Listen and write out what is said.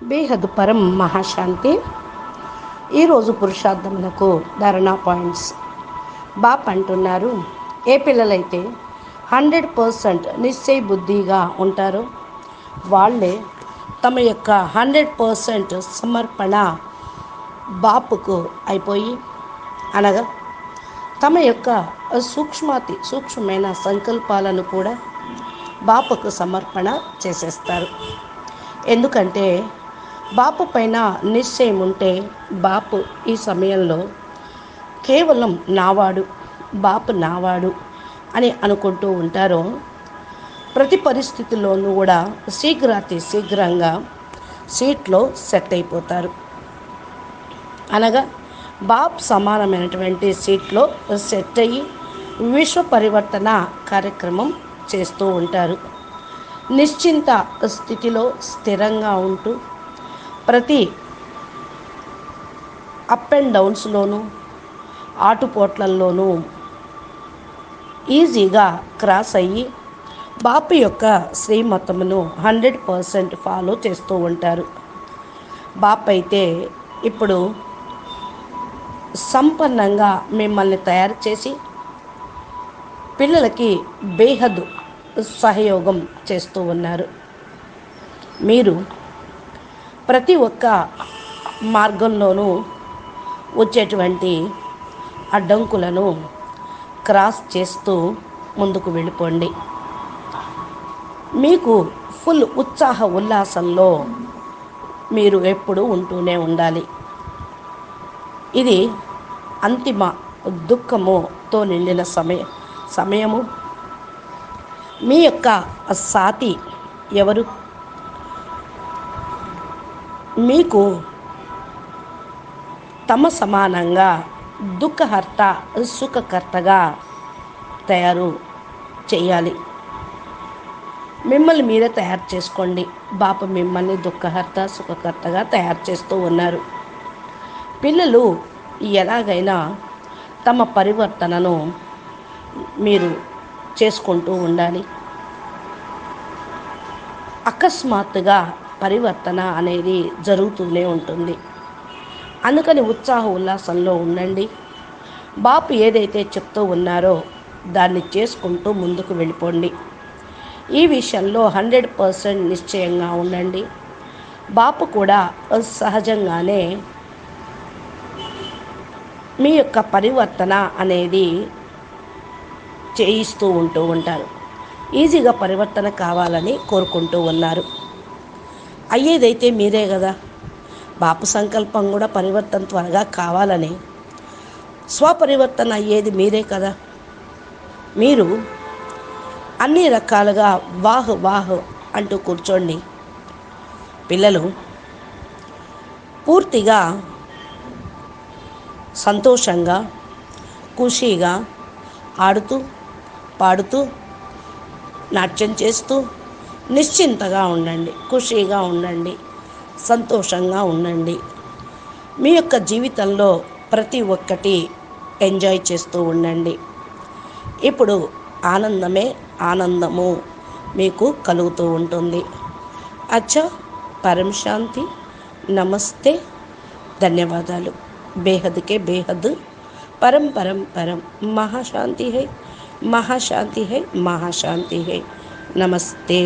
బేహద్ పరం మహాశాంతి. ఈరోజు పురుషార్థములకు ధారణా పాయింట్స్. బాప్ అంటున్నారు ఏ పిల్లలైతే హండ్రెడ్ పర్సెంట్ నిశ్చయ బుద్ధిగా ఉంటారో వాళ్ళే తమ యొక్క హండ్రెడ్ పర్సెంట్ సమర్పణ బాపుకు అయిపోయి అనగా తమ యొక్క సూక్ష్మాతి సూక్ష్మమైన సంకల్పాలను కూడా బాపుకు సమర్పణ చేసేస్తారు. ఎందుకంటే బాపు పైన నిశ్చయం ఉంటే బాపు ఈ సమయంలో కేవలం నావాడు బాపు నావాడు అని అనుకుంటూ ఉంటారో. ప్రతి పరిస్థితుల్లోనూ కూడా శీఘ్రాతి శీఘ్రంగా సీట్లో సెట్ అయిపోతారు. అనగా బాప్ సమానమైనటువంటి సీట్లో సెట్ అయ్యి విశ్వ పరివర్తన కార్యక్రమం చేస్తూ ఉంటారు. నిశ్చింత స్థితిలో స్థిరంగా ఉంటూ ప్రతి అప్ అండ్ డౌన్స్లోనూ ఆటుపోట్లల్లోనూ ఈజీగా క్రాస్ అయ్యి బాపు యొక్క శ్రీమతమును హండ్రెడ్ పర్సెంట్ ఫాలో చేస్తూ ఉంటారు. బాప్ అయితే ఇప్పుడు సంపన్నంగా మిమ్మల్ని తయారు చేసి పిల్లలకి బేహద్ సహయోగం చేస్తూ ఉన్నారు. మీరు ప్రతి ఒక్క మార్గంలోనూ వచ్చేటువంటి అడ్డంకులను క్రాస్ చేస్తూ ముందుకు వెళ్ళిపోండి. మీకు ఫుల్ ఉత్సాహ ఉల్లాసంలో మీరు ఎప్పుడూ ఉంటూనే ఉండాలి. ఇది అంతిమ దుఃఖముతో నిండిన సమయ సమయము. మీ యొక్క సాతి ఎవరు? మీకు తమ సమానంగా దుఃఖహర్త సుఖకర్తగా తయారు చేయాలి. మిమ్మల్ని మీరే తయారు చేసుకోండి. బాప మిమ్మల్ని దుఃఖహర్త సుఖకర్తగా తయారు చేస్తూ ఉన్నారు. పిల్లలు ఎలాగైనా తమ పరివర్తనను మీరు చేసుకుంటూ ఉండాలి. అకస్మాత్తుగా పరివర్తన అనేది జరుగుతూనే ఉంటుంది. అందుకని ఉత్సాహ ఉల్లాసంలో ఉండండి. బాపు ఏదైతే చెప్తూ ఉన్నారో దాన్ని చేసుకుంటూ ముందుకు వెళ్ళిపోండి. ఈ విషయంలో హండ్రెడ్ పర్సెంట్ నిశ్చయంగా ఉండండి. బాపు కూడా సహజంగానే మీ యొక్క పరివర్తన అనేది చేయిస్తూ ఉంటూ ఉంటారు. ఈజీగా పరివర్తన కావాలని కోరుకుంటూ ఉన్నారు. అయ్యేదైతే మీరే కదా బాపు సంకల్పం కూడా పరివర్తన త్వరగా కావాలని. స్వపరివర్తన అయ్యేది మీరే కదా. మీరు అన్ని రకాలుగా వాహ్ వాహ్ అంటూ కూర్చోండి. పిల్లలు పూర్తిగా సంతోషంగా ఖుషీగా ఆడుతూ పాడుతూ నాట్యం చేస్తూ నిశ్చింతగా ఉండండి ఖుషీగా ఉండండి సంతోషంగా ఉండండి. మీ యొక్క జీవితంలో ప్రతి ఒక్కటి ఎంజాయ్ చేస్తూ ఉండండి. ఇప్పుడు ఆనందమే ఆనందము మీకు కలుగుతూ ఉంటుంది. అచ్చా పరం శాంతి నమస్తే ధన్యవాదాలు. బేహద్కే బేహద్ పరం పరం పరం మహాశాంతి హై మహాశాంతి హై మహాశాంతి హై. Namaste.